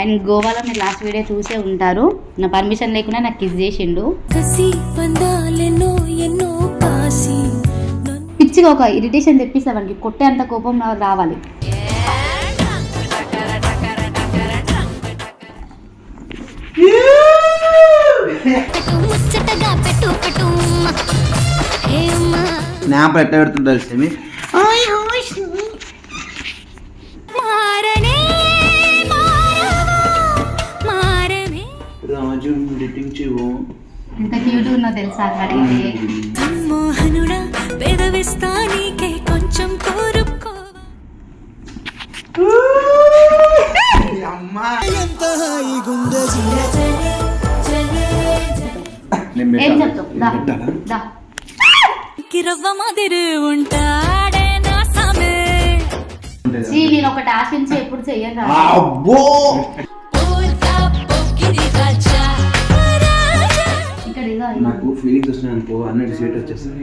And గోవాలో మీరు last video చూసే ఉంటారు. నా పర్మిషన్ లేకుండా నాకు కిస్ చేసిండు. కసి పందాలెన్నో ఎన్నో కాసి నన్ను పిచ్చిగా ఒక ఇరిటేషన్ తెప్పిస్తా వానికి. కొట్టే అంత కోపం రావాలి. పెట్టు ముచ్చటగా పెట్టు పెట్టు ఉమ్మ. హే ఉమ్మ. స్నాప్ ఎట్లా పెడుతుందో తెలిసి రాజు డిటించివు ఎంత క్యూట్ ఉన్నో తెలుసా అక్కడైతే మోహనుడా పెదవిస్తా నీకే కొంచెం కోరుకోవా అమ్మా. ఏం చెప్తావు? దా. దా. కిరవ్వ మాదిరి ఉంటాడే నా సామే. నేను ఒకటి ఆశించి ఎప్పుడు చెయ్యను. అబ్బో! ఫీలింగ్స్ వస్తున్నాయి అనుకో అన్నటి సీట్ వచ్చేస్తాయి.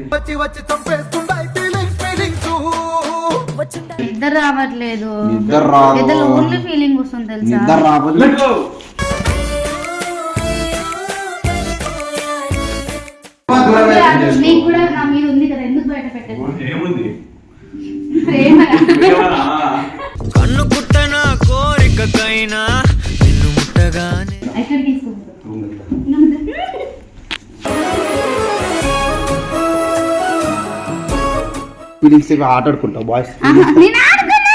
నిద్ర రావట్లేదు. నిద్ర రాదు. పెద్ద ఓన్లీ ఫీలింగ్ వస్తుంది తెలుసా? నిద్ర నీకు కూడా నా మీద ఉంది కదా ఎందుకు బయట ఏముంది? ప్రేమ ఫీలింగ్స్ ఆట ఆడుకుంటావు బాయ్స్ నేను ఆడుకున్నా.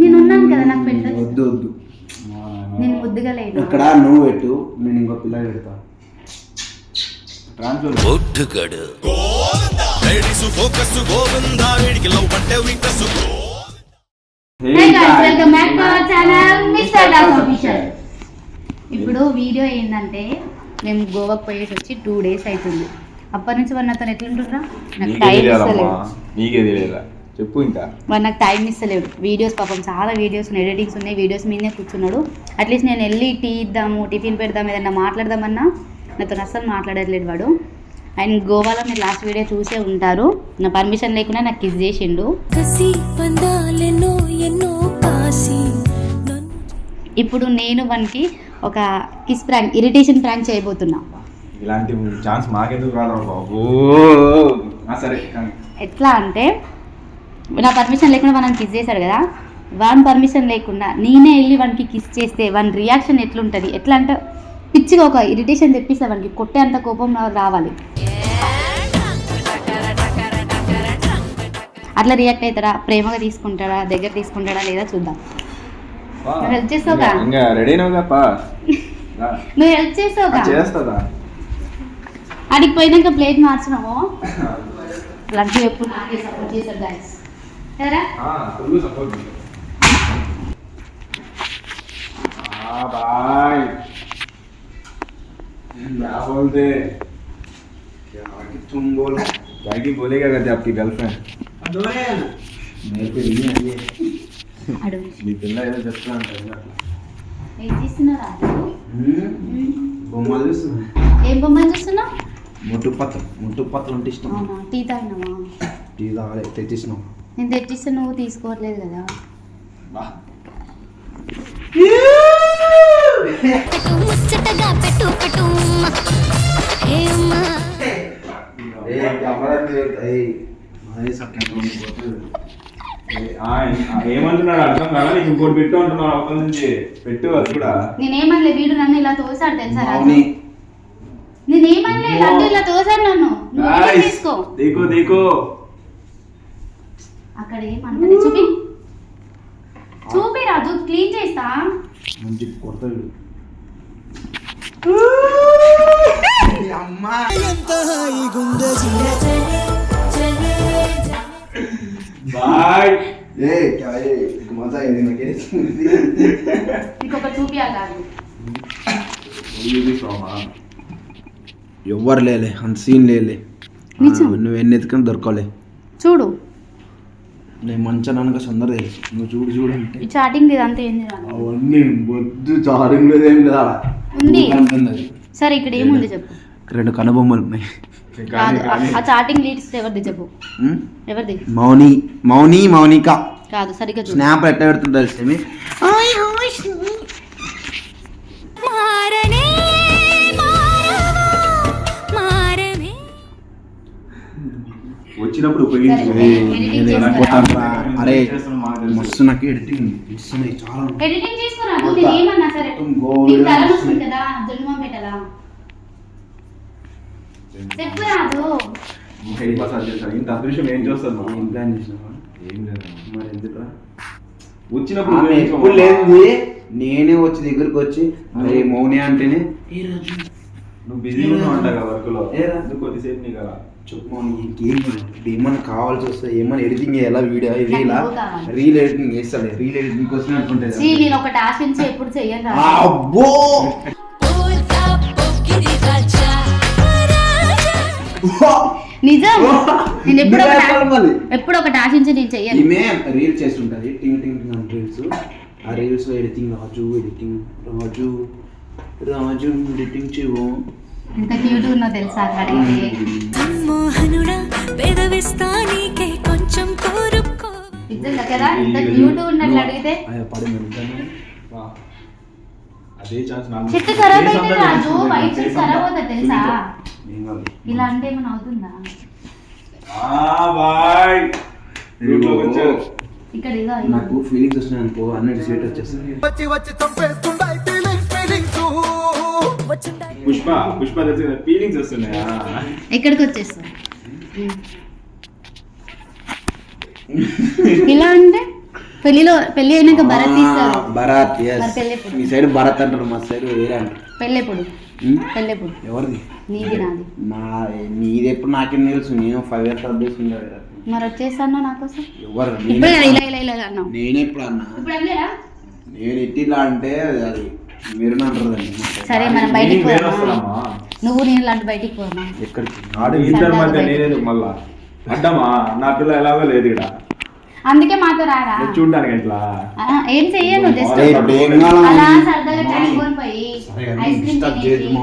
నేను ఉన్నాను కదా నాకు పెట్టదు వద్దు వద్దు. ఇక్కడ నువ్వు పెట్టు నేను ఇంకో పిల్ల పెడతా. ఒట్టుగడు లేడీసు ఫోకస్ గోవిందా వీడికి లవ్ అంటే వీకస్. ఇప్పుడు వీడియో ఏంటంటే మేము గోవాకి పోయేసి వచ్చి టూ డేస్ అవుతుంది. అప్పటి నుంచి వాడు నాతో ఎట్లుంటున్నా నాకు నీకే టైం తెలియాలమ్మా. ఇస్తలేడు. నీకే తెలియదా చెప్పు ఇంకా. వాడు నాకు టైం ఇస్తలేడు. వీడియోస్ పాపం చాలా వీడియోస్ ఉన్నాయి. ఎడిటింగ్స్ ఉన్నాయి. వీడియోస్ మీదే కూర్చున్నాడు. అట్లీస్ట్ నేను వెళ్ళి టీ ఇద్దాము టిఫిన్ పెడదాం ఏదన్నా మాట్లాడదామన్నా నాతో అస్సలు మాట్లాడట్లేదు వాడు. అండ్ గోవాలో మీరు లాస్ట్ వీడియో చూసే ఉంటారు. నా పర్మిషన్ లేకుండా నాకు కిస్ చేసిండు ఇప్పుడు నేను వానికి ఒక కిస్ ప్రాంక్ ఇరిటేషన్ ప్రాంక్ చేయబోతున్నా. ఇలాంటి ఛాన్స్ మాకెందుకు రాదు బాబు? సరే. ఎట్లా అంటే నా పర్మిషన్ లేకుండా వాడిని కిస్ చేశాడు కదా. వాని పర్మిషన్ లేకుండా నేనే వెళ్ళి వానికి కిస్ చేస్తే వాని రియాక్షన్ ఎట్లుంటుంది? ఎట్లా అంటే పిచ్చిగా ఒక ఇరిటేషన్ తెప్పిస్తా వానికి కొట్టే అంత కోపం రావాలి. అట్లా రియాక్ట్ అవుతాడా? ప్రేమగా తీసుకుంటాడా? దగ్గర తీసుకుంటాడా? లేదా చూద్దాం. నువ్వు help చేస్తావుగా? ఇంకా- ఇంకా రెడీ అయినావుగా పా రా. నువ్వు హెల్ప్ చేసావుగా ఆ, చేస్తుందా అడిగి పోయినాక ప్లేట్ మార్చినాము లంచ్ ఎప్పుడు నాకే సపోర్ట్ చేశాడు గాయస్ సరే ఫుల్ సపోర్ట్ బాయ్ क्या बोलते तुम बोलो क्या की बोलेगा करते आपकी गर्लफ्रेंड मेरे पे नहीं है ये అడుగు మీ పిల్ల ఏదో ఏం బొమ్మలు చూస్తున్నా. ఏం బొమ్మలు చూస్తున్నావు? ముట్టు పత్రం ముట్టు పత్రం అంటే ఇష్టం. టీ తాగినావా? టీ తాగలే తెచ్చినాం నేను తెచ్చిస్తే నువ్వు తీసుకోవట్లేదు కదా. ముచ్చటగా పెట్టు పెట్టు ఉమ్మ. హే ఉమ్మ. ఏమంటున్నాడు? అర్థం కదా నీకు ఇంకోటి పెట్టు అంటున్నాడు అవతల నుంచి. పెట్టు అది కూడా. నేనేమనలే వీడు నన్ను ఇలా తోసాడు తెలుసా రాజు? మౌని. నేనేమనలే లడ్డు ఇలా తోసాడు నన్ను. నువ్వు తీసుకో. దీకు దీకు అక్కడ ఏమంటలే చూపి. చూపి రాజు క్లీన్ చేస్తా. మంచి కొడతాడు అమ్మా. బాయ్. ఏ కాయే నీకు మజా అయింది నాకు నీకు ఒక చూపియాలి. సోమా. ఎవ్వరు లేలే అన్సీన్ సీన్ లేలే. నువ్వు ఎన్ని ఎత్తుకొని దొరకలే. చూడు. నేను మంచి నాన్నగా సందర తెలుసు. నువ్వు చూడు చూడు అంటే. చాటింగ్ లేదు అంతే ఏంది అవన్నీ వద్దు చాటింగ్ లేదు ఏం లేదా. సరే ఇక్కడ ఏముంది చెప్పు. రెండు కనుబొమ్మలు ఉన్నాయి. ఆ చాటింగ్ లీడ్స్ ఎవరిది చెప్పు? ఎవరిది? మౌని మౌని మౌనిక. కాదు సరిగ్గా స్నాప్ ఎట్లా పెడుతుందో వచ్చినప్పుడు? అరే. మస్తు నాకు ఎడిటింగ్ చాలా. ఎడిటింగ్ చేసుకురాదు నేను ఏమన్నా సరే. కదా చేస్తాను ఇంత అదృశ్యం ఏం చేస్తాను ఏం మనం? ప్లాన్ చేసినావా ఏం లేదు. మరి ఎందుకురా? వచ్చినప్పుడు ఆమె ఉపయోగించు. ఎప్పుడు లేనిది. నేనే వచ్చి దగ్గరికి వచ్చి అరే మౌని అంటేనే ఏ రాజు నువ్వు బిజీ ఉన్నావు అంట కదా వర్క్లో ఏరా? ఎందుకు కొద్దిసేపు నీ కదా చెప్పు మౌని ఇంకేం ఏమన్నా కావాల్సి వస్తే ఏమన్నా ఎడిటింగ్ చేయాలా వీడియో? రీలా. రీల్ ఎడిటింగ్ చేస్తాలే. రీల్ ఎడిటింగ్ కోసం నేను ఒకటి ఆశించి ఎప్పుడు చెయ్యను. అబ్బో! నిజం. నేను ఎప్పుడు. ఎప్పుడు ఒకటి ఆశించి నేను చెయ్యను. ఈమె రీల్ చేస్తుంటది. టింగ్ టింగ్ టింగ్ అని రీల్స్. ఆ రీల్స్లో editing Raju editing Raju Raju editing చేయవు ఎంత క్యూట్ ఉన్నో తెలుసా మోహనుడా పెదవిస్తా నీకే కొంచెం కోరుకో. నిజంగా కదా? ఎంత క్యూట్ ఉన్నట్లు అడిగితే. చెట్టు ఖరాబ్ అయితే రాజు. వైట్. ఖరాబ్ అవుతుంది తెలుసా. ఇలా అంటే ఏమైనా అవుతుందా? ఇక్కడ. నాకు ఫీలింగ్స్ వస్తున్నాయి అనుకో అన్నిటి సీట్ వచ్చేస్తాయి పుష్ప పుష్ప తెలిసి ఫీలింగ్స్ వస్తున్నాయా? ఎక్కడికి వచ్చేస్తాం ఇలా అంటే? పెళ్ళిలో పెళ్ళి అయినాక భరత్ తీస్తారు. భరత్? మీ సైడ్ భరత్ అంటారు మా సైడ్ వేరే అంటారు. పెళ్ళెప్పుడు? పెళ్ళెప్పుడు ఎవరిది? నీది నాది. నా నీది ఎప్పుడు నాకేం తెలుసు? నేను ఫైవ్ ఇయర్స్ అప్డేట్స్ ఉండే మరి వచ్చేస్తాను నా కోసం? ఎవరు? నేనే- ఇప్పుడు అన్నా. నేను ఇట్లా అంటే అది మీరు సరే మనం బయటికి పోదామా? నువ్వు నేను లాంటి బయటికి పోదామా? ఎక్కడికి? ఆడు ఇద్దరి మధ్య నేనేందుకు మళ్ళా. అడ్డమా? నా పిల్ల ఎలాగో లేదు ఇక్కడ అందుకే మాతో రారా? నేను చూడడానికి ఎట్లా? ఆ, ఏం చెయ్యను జస్ట్? అలా సరదాగా ట్యాంక్ కొని పోయి ఐస్ క్రీమ్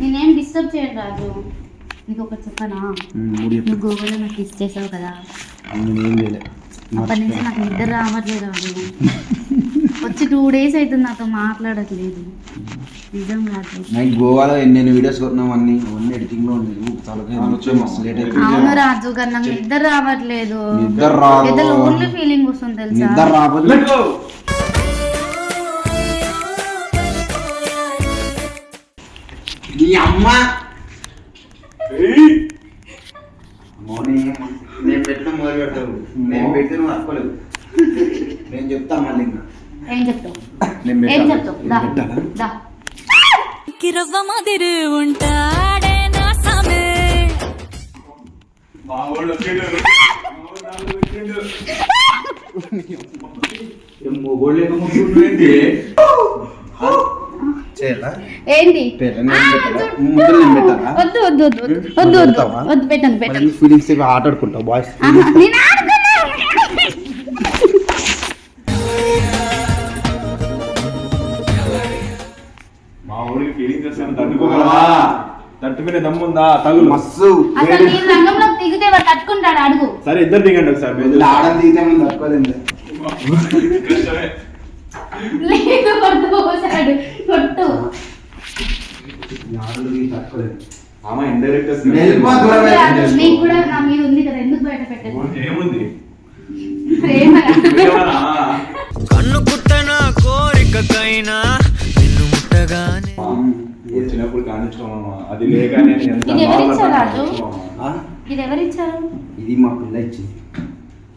నేనేం డిస్టర్బ్ చేయను రాజు. నీకు ఒకటి చెప్పనా. నువ్వు గోవాలో నాకు కిస్ చేసావు కదా. నేనేం చేయలే. అప్పటి నుంచి నాకు నిద్ర రావట్లేదు రాజు. వచ్చి టూ డేస్ అవుతుంది నాతో మాట్లాడట్లేదు. నాకు గోవాలో ఎన్ని వీడియోస్ కొట్టినాం అన్ని అవన్నీ ఎడిటింగ్లో ఉండేది మస్తు లేట్ అవును రాజు కానీ నాకు నిద్ర రావట్లేదు. నిద్ర రాదు. ఓన్లీ ఫీలింగ్ వస్తుంది తెలుసా? నిద్ర అమ్మ. మార్నింగ్ నేను పెట్టిన మొదలు పెడతావు. నేను నేను చెప్తా మళ్ళీ ఇంకా. ఏం చెప్తావు? నేను? చెప్తావు? వచ్చిండు. ఏం మొగోళ్ళు ఏమో మొగ్గులు ఏంటి? వద్దు. వద్దు వద్దు వద్దు వద్దు ఉం? వద్దు వద్దు పెడతావా? వద్దు పెట్టను పెట్టను ఫీలింగ్స్ ఆట ఆడుకుంటావు బాయ్స్ తట్టుకునే దమ్ముందా? తగులు. మస్తు. అసలు నీ రంగంలోకి దిగితే వాడు తట్టుకుంటాడు? అడుగు. సరే ఇద్దరు దిగండి ఒకసారి. మీరు. ఆడని దిగితే మనం తట్టుకోలేదు కష్టమే. లేదు కొట్టు పోసాడు. కొట్టు. ఆడలు దిగి తట్టుకోలేదు ఆమ ఇండైరెక్ట్ వెళ్ళిపో దూరం వెళ్ళి. రాజు, నీకు కూడా నా మీద ఉంది కదా ఎందుకు బయట పెట్టదు? ఏముంది? ప్రేమ ఏమన్నా? నేను ఎంత ఇది ఎవరు ఇచ్చారు బాధపడ్డాను. రాజు? ఆ? ఇది ఎవరిచ్చారు ఇది మా పిల్ల ఇచ్చింది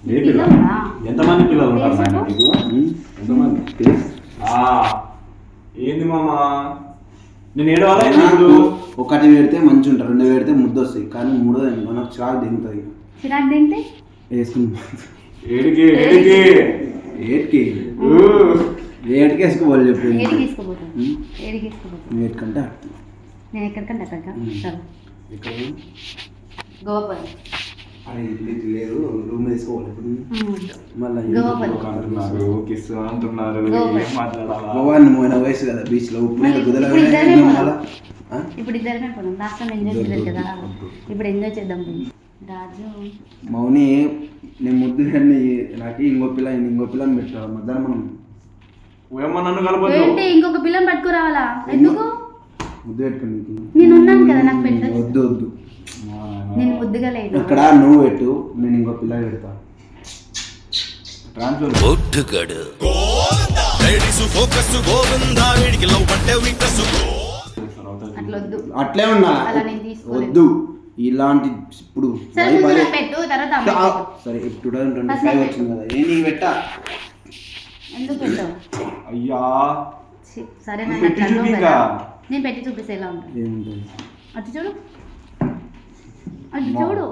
ఏ పిల్ల? పిల్లలా? ఎంతమంది పిల్లలు ఉన్నారు నాయన నీకు? ఉం? ఎంతమంది? ఆ, ఏంది మామా? నేను ఏడవాలా ఇప్పుడు ఒకటి పెడితే మంచి ఉంటారు రెండు పెడితే ముద్ద వస్తాయి కానీ మూడోది మనకు చాలా దిగుతుంది చిరాకు తింటే? వేసుకుని ఏడికి ఏడికి? ఏటికి ఊ. ఏటికి వేసుకోవాలి చెప్పు ఏడికి? ఏడికి నేను ఎక్కడికంటే అక్కడికా. సరే. ఇక్కడ గోవా లేదు రూమ్ తీసుకోవాలి మళ్ళీ అంటున్నారు. కిస్ అంటున్నారు. గోవా. ఏం మాట్లాడాలా? భగవాన్ పోయిన వయసు కదా బీచ్లో ఉప్పు నీళ్ళు ఇప్పుడు ఇద్దరమే పోదాం. లాస్ట్ టైం ఎంజాయ్ చేయలేదు కదా. ఇప్పుడు ఎంజాయ్ చేద్దాం. రాజు. మౌని నేను ముద్దు నాకు ఇంకో పిల్ల ఇంకో పిల్లని పెట్టాలి మధ్యాహ్నం మనం ఏమో నన్ను ఇంకొక పిల్లని పట్టుకురావాలా? ఎందుకు? ముద్దు పెట్టుకుని నేను ఉన్నాను కదా నాకు పెట్టచ్చు వద్దు వద్దు. నేను ముద్దుగా లేదు ఇక్కడ నువ్వు పెట్టు నేను ఇంకో పిల్ల పెడతా. ట్రాన్స్ఫర్ ఒట్టుగడు లేడీస్ ఫోకస్ గోవిందా వీడికి లవ్ అంటే వీక్నెస్ అట్లా వద్దు అట్లే ఉండాలి? అలా నేను తీసుకోలేదు. వద్దు. ఇలాంటి ఇప్పుడు సరే ఇప్పుడు టూ థౌసండ్ ట్వంటీ ఫైవ్ వచ్చింది కదా ఏ నీకు పెట్టా? అయ్యా. సరే నేను పెట్టి చూపిస్తే ఎలా ఉంటుంది అటు చూడు. అటు చూడు.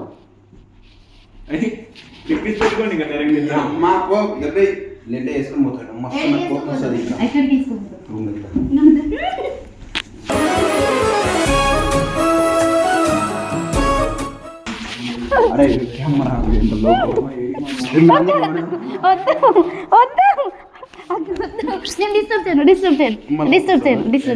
వేసుకొని పోతాడు. అరే వద్దు వద్దు. నేను డిస్టర్బ్ చేయను డిస్టర్బ్ చేయను. డిస్టర్బ్ చేయను డిస్టర్బ్